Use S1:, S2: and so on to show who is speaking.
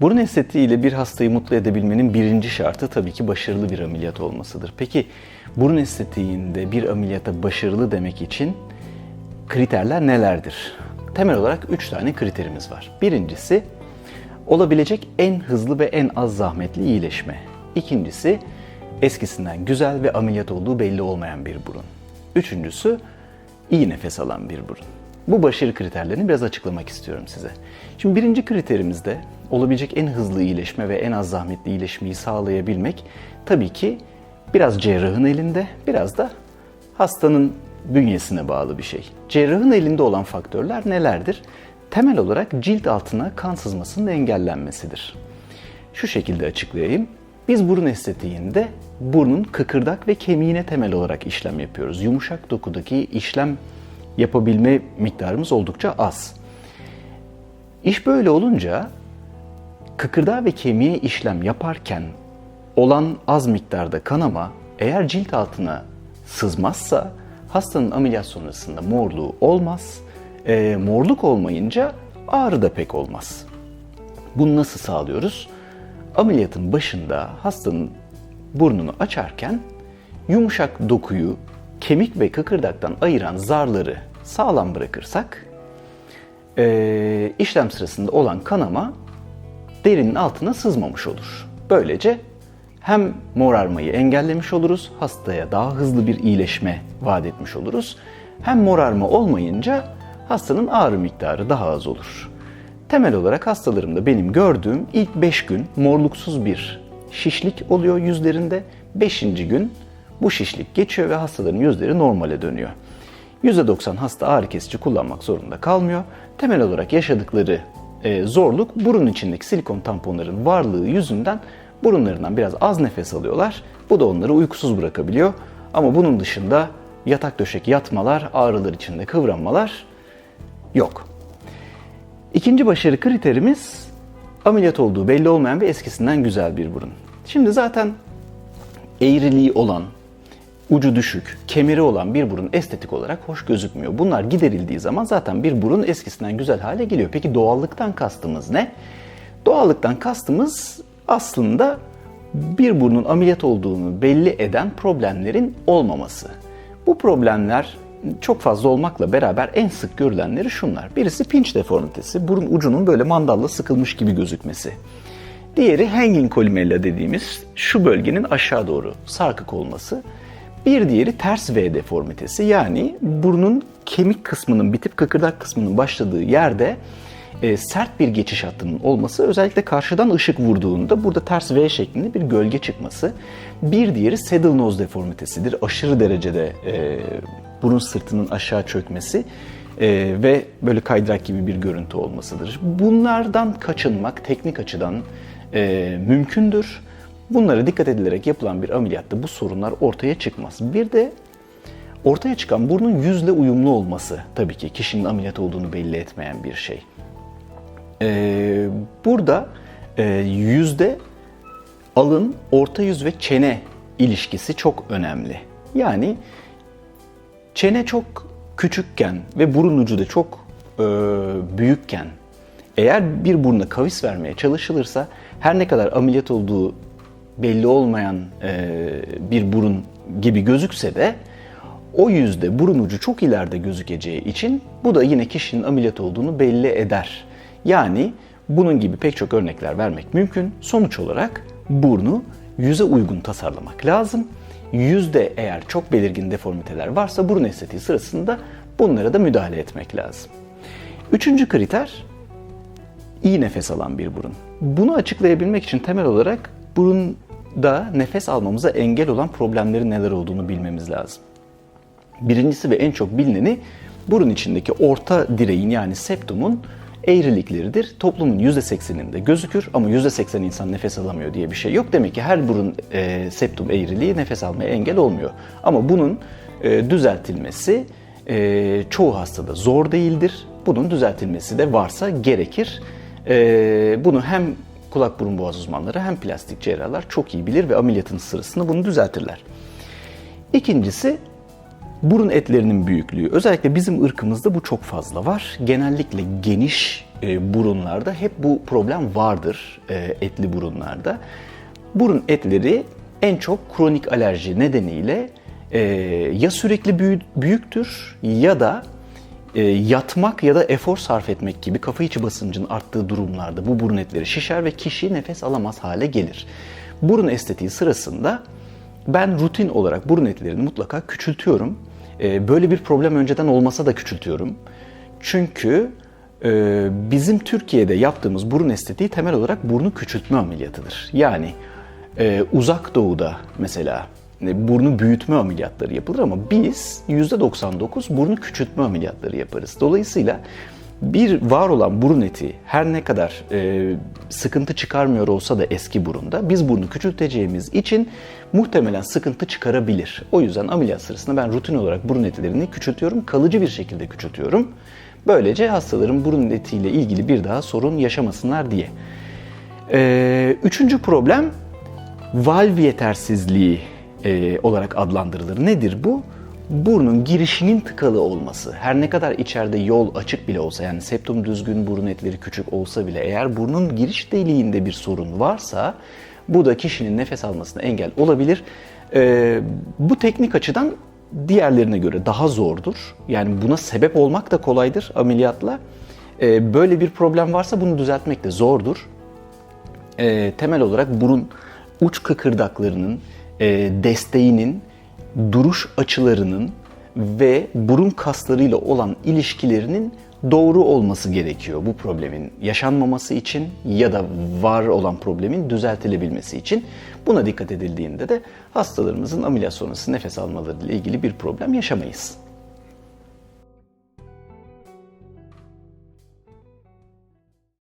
S1: Burun estetiğiyle bir hastayı mutlu edebilmenin birinci şartı tabii ki başarılı bir ameliyat olmasıdır. Peki burun estetiğinde bir ameliyata başarılı demek için kriterler nelerdir? Temel olarak üç tane kriterimiz var. Birincisi olabilecek en hızlı ve en az zahmetli iyileşme. İkincisi eskisinden güzel ve ameliyat olduğu belli olmayan bir burun. Üçüncüsü iyi nefes alan bir burun. Bu başarı kriterlerini biraz açıklamak istiyorum size. Şimdi birinci kriterimizde olabilecek en hızlı iyileşme ve en az zahmetli iyileşmeyi sağlayabilmek tabii ki biraz cerrahın elinde, biraz da hastanın bünyesine bağlı bir şey. Cerrahın elinde olan faktörler nelerdir? Temel olarak cilt altına kan sızmasının engellenmesidir. Şu şekilde açıklayayım. Biz burun estetiğinde burnun kıkırdak ve kemiğine temel olarak işlem yapıyoruz. Yumuşak dokudaki işlem yapabilme miktarımız oldukça az. İş böyle olunca kıkırdağa ve kemiğe işlem yaparken olan az miktarda kanama eğer cilt altına sızmazsa hastanın ameliyat sonrasında morluğu olmaz. E, morluk olmayınca ağrı da pek olmaz. Bunu nasıl sağlıyoruz? Ameliyatın başında hastanın burnunu açarken yumuşak dokuyu kemik ve kıkırdaktan ayıran zarları sağlam bırakırsak e, işlem sırasında olan kanama derinin altına sızmamış olur. Böylece hem morarmayı engellemiş oluruz, hastaya daha hızlı bir iyileşme vaat etmiş oluruz. Hem morarma olmayınca hastanın ağrı miktarı daha az olur. Temel olarak hastalarımda benim gördüğüm ilk 5 gün morluksuz bir şişlik oluyor yüzlerinde. 5. gün bu şişlik geçiyor ve hastaların yüzleri normale dönüyor. %90 hasta ağrı kesici kullanmak zorunda kalmıyor. Temel olarak yaşadıkları e, zorluk burun içindeki silikon tamponların varlığı yüzünden burunlarından biraz az nefes alıyorlar. Bu da onları uykusuz bırakabiliyor. Ama bunun dışında yatak döşek yatmalar, ağrılar içinde kıvranmalar yok. İkinci başarı kriterimiz ameliyat olduğu belli olmayan ve eskisinden güzel bir burun. Şimdi zaten eğriliği olan, ucu düşük, kemeri olan bir burun estetik olarak hoş gözükmüyor. Bunlar giderildiği zaman zaten bir burun eskisinden güzel hale geliyor. Peki doğallıktan kastımız ne? Doğallıktan kastımız aslında bir burnun ameliyat olduğunu belli eden problemlerin olmaması. Bu problemler çok fazla olmakla beraber en sık görülenleri şunlar. Birisi pinç deformitesi, burun ucunun böyle mandalla sıkılmış gibi gözükmesi. Diğeri hanging columella dediğimiz şu bölgenin aşağı doğru sarkık olması. Bir diğeri ters V deformitesi yani burnun kemik kısmının bitip kıkırdak kısmının başladığı yerde e, sert bir geçiş hattının olması özellikle karşıdan ışık vurduğunda burada ters V şeklinde bir gölge çıkması. Bir diğeri saddle nose deformitesidir. Aşırı derecede e, burun sırtının aşağı çökmesi e, ve böyle kaydırak gibi bir görüntü olmasıdır. Bunlardan kaçınmak teknik açıdan e, mümkündür. Bunlara dikkat edilerek yapılan bir ameliyatta bu sorunlar ortaya çıkmaz. Bir de ortaya çıkan burnun yüzle uyumlu olması tabii ki kişinin ameliyat olduğunu belli etmeyen bir şey. Ee, burada e, yüzde alın, orta yüz ve çene ilişkisi çok önemli. Yani çene çok küçükken ve burun ucu da çok e, büyükken eğer bir buruna kavis vermeye çalışılırsa her ne kadar ameliyat olduğu belli olmayan e, bir burun gibi gözükse de o yüzde burun ucu çok ileride gözükeceği için bu da yine kişinin ameliyat olduğunu belli eder. Yani bunun gibi pek çok örnekler vermek mümkün. Sonuç olarak burnu yüze uygun tasarlamak lazım. Yüzde eğer çok belirgin deformiteler varsa burun estetiği sırasında bunlara da müdahale etmek lazım. Üçüncü kriter iyi nefes alan bir burun. Bunu açıklayabilmek için temel olarak burunda nefes almamıza engel olan problemlerin neler olduğunu bilmemiz lazım. Birincisi ve en çok bilineni burun içindeki orta direğin yani septumun eğrilikleridir. Toplumun %80'inde gözükür ama %80 insan nefes alamıyor diye bir şey yok. Demek ki her burun e, septum eğriliği nefes almaya engel olmuyor. Ama bunun e, düzeltilmesi e, çoğu hastada zor değildir. Bunun düzeltilmesi de varsa gerekir. E, bunu hem kulak burun boğaz uzmanları hem plastik cerrahlar çok iyi bilir ve ameliyatın sırasında bunu düzeltirler. İkincisi burun etlerinin büyüklüğü. Özellikle bizim ırkımızda bu çok fazla var. Genellikle geniş e, burunlarda hep bu problem vardır e, etli burunlarda. Burun etleri en çok kronik alerji nedeniyle e, ya sürekli büyü- büyüktür ya da e, yatmak ya da efor sarf etmek gibi kafa içi basıncın arttığı durumlarda bu burun etleri şişer ve kişi nefes alamaz hale gelir. Burun estetiği sırasında ben rutin olarak burun etlerini mutlaka küçültüyorum. E, böyle bir problem önceden olmasa da küçültüyorum. Çünkü e, bizim Türkiye'de yaptığımız burun estetiği temel olarak burnu küçültme ameliyatıdır. Yani ee, uzak doğuda mesela e, burnu büyütme ameliyatları yapılır ama biz %99 burnu küçültme ameliyatları yaparız. Dolayısıyla bir var olan burun eti her ne kadar e, sıkıntı çıkarmıyor olsa da eski burunda biz burnu küçülteceğimiz için muhtemelen sıkıntı çıkarabilir. O yüzden ameliyat sırasında ben rutin olarak burun etlerini küçültüyorum, kalıcı bir şekilde küçültüyorum. Böylece hastaların burun etiyle ilgili bir daha sorun yaşamasınlar diye. Ee, üçüncü problem valv yetersizliği e, olarak adlandırılır. Nedir bu? Burnun girişinin tıkalı olması. Her ne kadar içeride yol açık bile olsa yani septum düzgün burun etleri küçük olsa bile eğer burnun giriş deliğinde bir sorun varsa bu da kişinin nefes almasına engel olabilir. Ee, bu teknik açıdan diğerlerine göre daha zordur. Yani buna sebep olmak da kolaydır ameliyatla. Ee, böyle bir problem varsa bunu düzeltmek de zordur e, temel olarak burun uç kıkırdaklarının e, desteğinin, duruş açılarının ve burun kaslarıyla olan ilişkilerinin doğru olması gerekiyor bu problemin yaşanmaması için ya da var olan problemin düzeltilebilmesi için. Buna dikkat edildiğinde de hastalarımızın ameliyat sonrası nefes almaları ile ilgili bir problem yaşamayız.